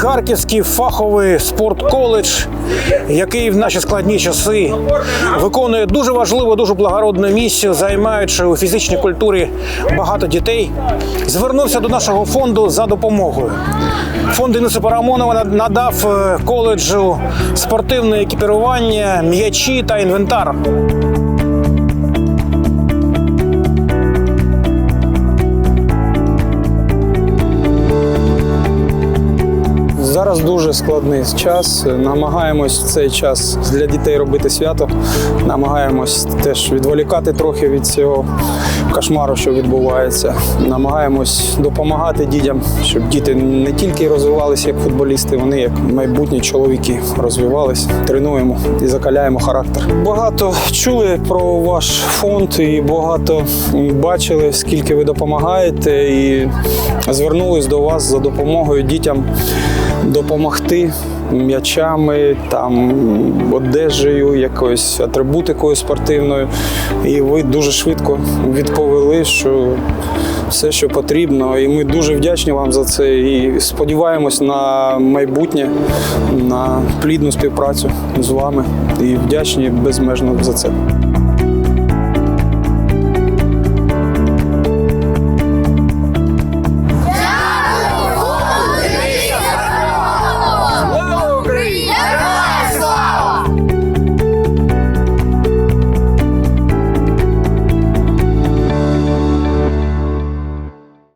Харківський фаховий спортколедж, який в наші складні часи виконує дуже важливу, дуже благородну місію, займаючи у фізичній культурі багато дітей, звернувся до нашого фонду за допомогою. Фонд Дениса Парамонова надав е, коледжу спортивне екіпірування, м'ячі та інвентар. Зараз дуже складний час. Намагаємось в цей час для дітей робити свято. Намагаємось теж відволікати трохи від цього кошмару, що відбувається. Намагаємось допомагати дітям, щоб діти не тільки розвивалися як футболісти, вони як майбутні чоловіки розвивались. Тренуємо і закаляємо характер. Багато чули про ваш фонд і багато бачили, скільки ви допомагаєте, і звернулись до вас за допомогою дітям допомогти м'ячами, там одежею, якоюсь атрибутикою спортивною. І ви дуже швидко відповіли, що все, що потрібно. І ми дуже вдячні вам за це. І сподіваємось на майбутнє, на плідну співпрацю з вами. І вдячні безмежно за це.